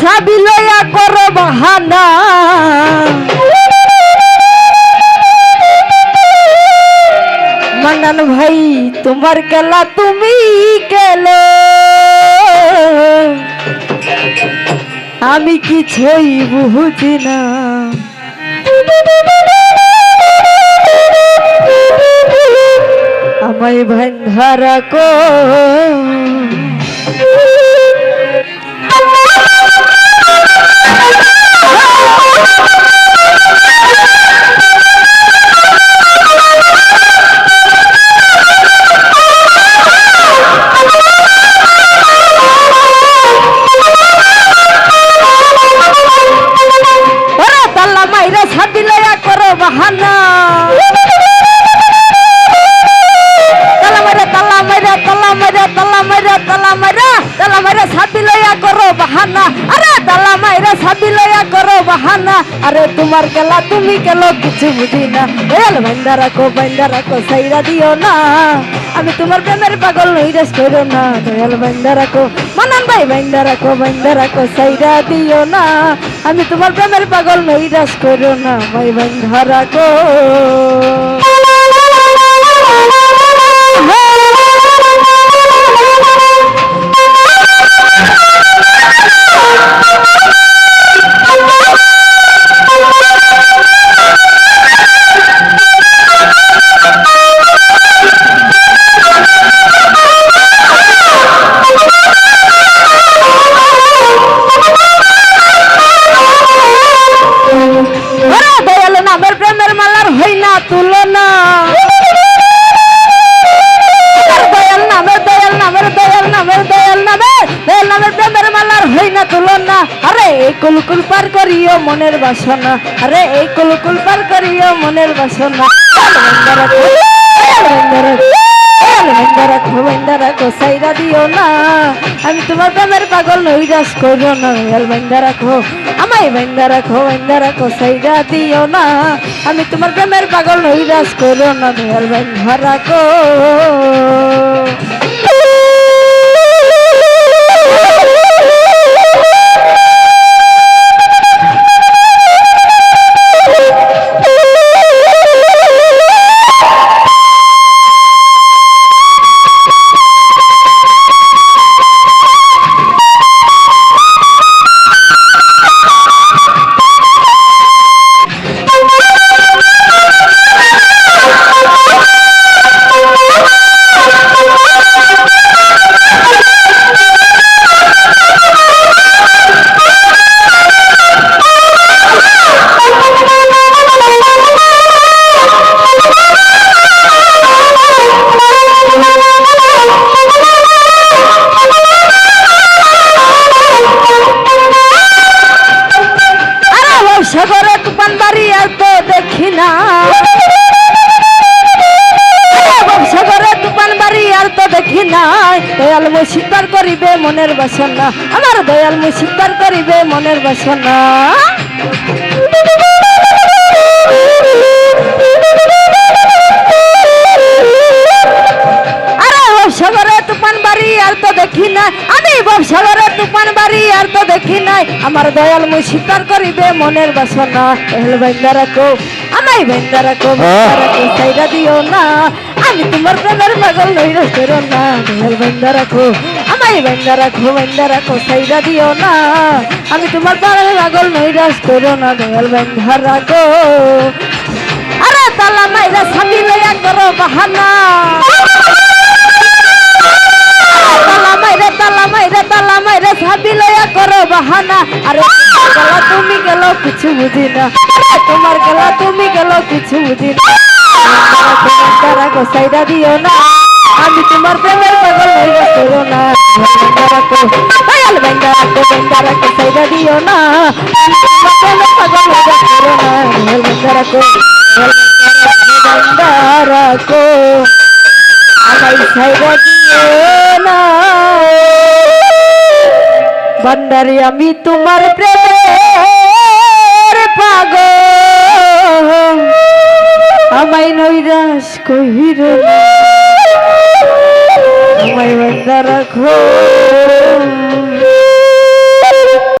সাবি লয়া করো বাহানা। মান্নান ভাই, তোমার কেলা তুমি কেলো আমি কিছুই বুঝি না। আমায় ভান্ডারা কো। আরে তোমার কেলা তুমি কেলো কিছু বুঝি না। দয়াল বাইন্দা রাখো বাইন্দা রাখো সাইরা দিও না। আমি তোমার প্রেমের পাগল নইরাস করো না। দয়াল বাইন্দা রাখো মানান ভাই বাইন্দা রাখো বাইন্দা রাখো সাইরা দিও না। আমি তোমার প্রেমের পাগল নইরাস করো না, ভাই বাইন্দা রাখো কুলকুল পার করিও মনের বাসনা। আরে এই কুলকুল পার করিও মনের বাসনা। আমি তোমার প্রেমের পাগল নইরাস করো না। বান্দা রাখো, আমায় বান্দা রাখো বান্দা রাখো, সাইরা দিও না। আমি তোমার প্রেমের পাগল নইরাস করো না। দয়াল বান্দা রাখো। না। করে তুফান বাড়ি আর তো দেখি না দয়াল মুসিদার করিবে মনের বাসনা। আমার দয়াল মুসিদার করিবে মনের বাসনা। দেখি নাই আমার দয়াল মুই স্বীকার করিবে মনের বাসনা এহল বেন্দা রাখো আমাই বেন্দা রাখো সাইরা দিও না আমি তোমার প্রেমের পাগল নইরা করো না দয়াল বেন্দা রাখো আমাই বেন্দা রাখো বেন্দা রাখো সাইরা দিও না আমি তোমার প্রেমের পাগল নইরাস করো না দয়াল বেন্দা রাখো। আরে তালা মাইরা সাবি লইয়া করো বাহানা। তালা মাইরে তালা মাইরে তালা মাইরে সাবি লইয়া করো বাহানা। আরে গেলা তুমি গেল, কিছু বুঝি না। তোমার গেলা তুমি গেল, কিছু বুঝি না। তারা দিও না। আমি তোমার প্রেমের পাগল হইয়া করো না। রাখো রাখো পাগল রাখো রাখো আমায় সাইরা বান্দারে আমি তোমার প্রেমের পাগল। আমায় নৈরাস কহির আমায় বান্দা রাখো।